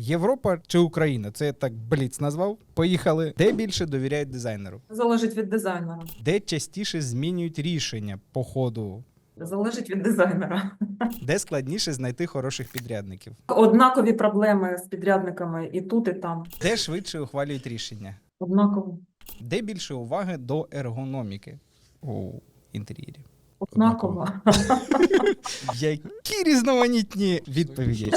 Європа чи Україна? Це я так бліц назвав. Поїхали. Де більше довіряють дизайнеру? Залежить від дизайнера. Де частіше змінюють рішення по ходу? Залежить від дизайнера. Де складніше знайти хороших підрядників? Однакові проблеми з підрядниками і тут, і там. Де швидше ухвалюють рішення? Однаково. Де більше уваги до ергономіки у інтер'єрі? Однаково. Які різноманітні відповіді.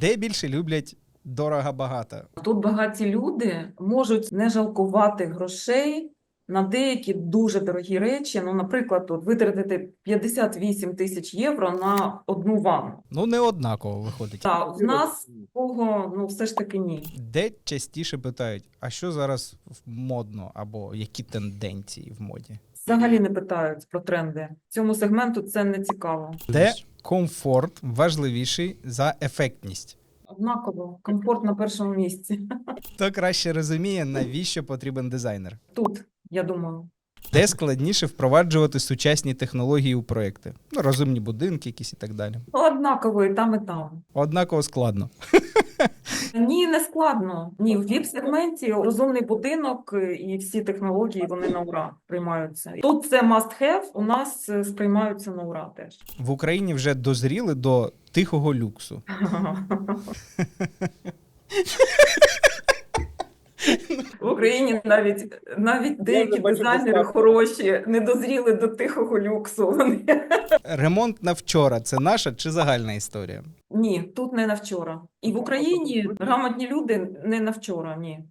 Де більше люблять дорого-багато? Тут багаті люди можуть не жалкувати грошей на деякі дуже дорогі речі. Ну, наприклад, тут витратити 58 тисяч євро на одну ванну. Ну, не однаково виходить. Так, в нас такого, ну, все ж таки ні. Де частіше питають, а що зараз модно, або які тенденції в моді? Взагалі не питають про тренди. Цьому сегменту це не цікаво. Де комфорт важливіший за ефектність? Однаково, комфорт на першому місці. Хто краще розуміє, навіщо потрібен дизайнер? Тут, я думаю. Де складніше впроваджувати сучасні технології у проекти? Ну, розумні будинки, якісь і так далі. Однаково і там, і там. Однаково складно. Ні, не складно. Ні, в віп-сегменті розумний будинок е, і всі технології вони на ура приймаються. Тут це must have, у нас е, сприймаються на ура теж. В Україні вже дозріли до тихого люксу. В Україні навіть навіть деякі дизайнери хороші не дозріли до тихого люксу. Вони Ремонт на вчора це наша чи загальна історія? ні, тут не на вчора. І в Україні грамотні люди не на вчора. Ні.